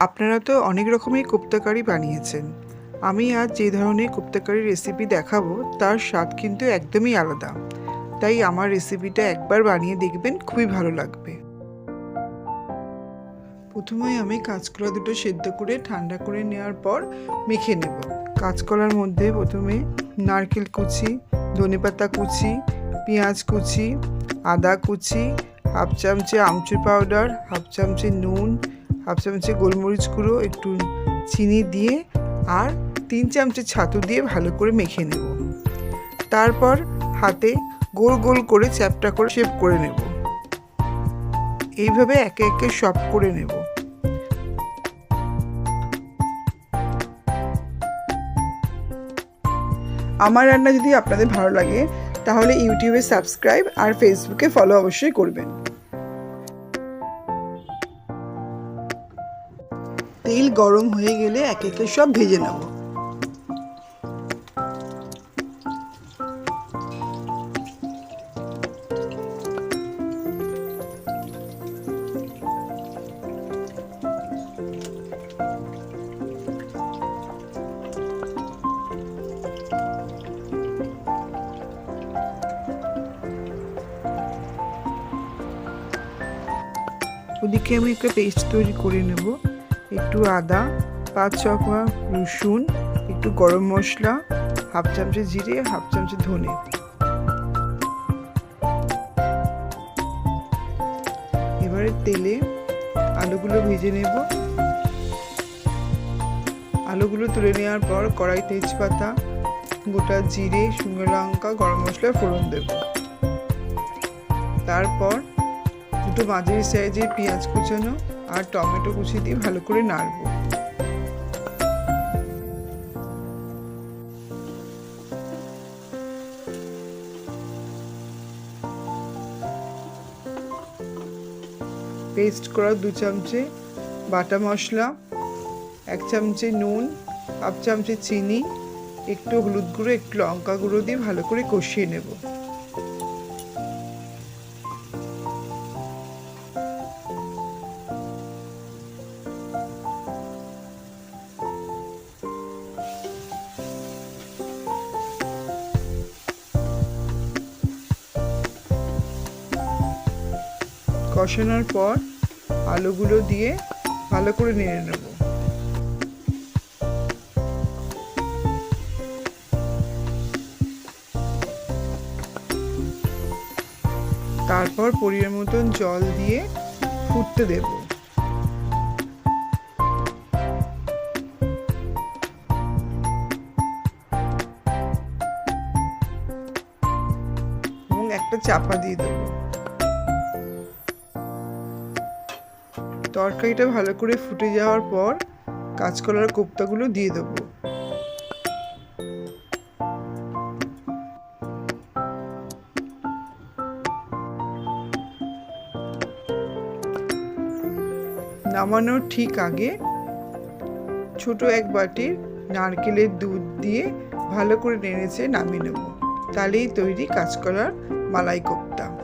আপনারা তো অনেক রকমের কোপ্তাকারি বানিয়েছেন। আমি আজ যে ধরনের কোপ্তাকারি রেসিপি দেখাবো, তার স্বাদ কিন্তু একদমই আলাদা। তাই আমার রেসিপিটা একবার বানিয়ে দেখবেন, খুবই ভালো লাগবে। প্রথমে আমি কাঁচকলা দুটো সেদ্ধ করে, ঠান্ডা করে নেওয়ার পর মেখে নেব। কাঁচকলার মধ্যে প্রথমে নারকেল কুচি, ধনেপাতা কুচি, পেঁয়াজ কুচি, আদা কুচি, হাফ চামচে আমচুর পাউডার হাফ চামচে নুন হাফ চামচে গোলমরিচ গুঁড়ো, একটু চিনি দিয়ে আর তিন চামচে ছাতু দিয়ে ভালো করে মেখে নেব। তারপর হাতে গোল গোল করে চ্যাপটা করে শেপ করে নেব। এইভাবে একে একে সব করে নেব। আমার রান্না যদি আপনাদের ভালো লাগে, তাহলে ইউটিউবে সাবস্ক্রাইব আর ফেসবুকে ফলো অবশ্যই করবেন। তেল গরম হয়ে গেলে এক একে সব ভেজে নেব। ওদিকে আমি একটা পেস্ট তৈরি করে নেব। একটু আদা, পাঁচ কোয়া রসুন, একটু গরম মশলা, হাফ চামচে জিরে, হাফ চামচে ধনে। এবারে তেলে আলুগুলো ভেজে নেব। আলুগুলো তুলে নেওয়ার পর কড়াই তেজপাতা, গোটা জিরে, শুকনো লঙ্কা, গরম মশলা, ফোড়ন দেব। তারপর দুটো মাঝারি সাইজের পেঁয়াজ কুচানো আর টমেটো কুচি দিয়ে ভালো করে নাড়বো। পেস্ট করা দু চামচে বাটা মশলা, এক চামচে নুন, হাফ চামচে চিনি, একটু হলুদ গুঁড়ো, একটু লঙ্কা গুঁড়ো দিয়ে ভালো করে কষিয়ে নেব। কষানোর পর আলুগুলো দিয়ে ভালো করে নেড়ে নেব। তারপর পরিমাণ মতন জল দিয়ে ফুটতে দেব। এবং একটা চাপা দিয়ে দেবো। তরকারিটা ভালো করে ফুটে যাওয়ার পর কাঁচকলার কোপ্তাগুলো দিয়ে দেবো। নামানোর ঠিক আগে ছোট এক বাটির নারকেলের দুধ দিয়ে ভালো করে নেড়েছে নামিয়ে নেব। তাহলেই তৈরি কাঁচকলার মালাই কোপ্তা।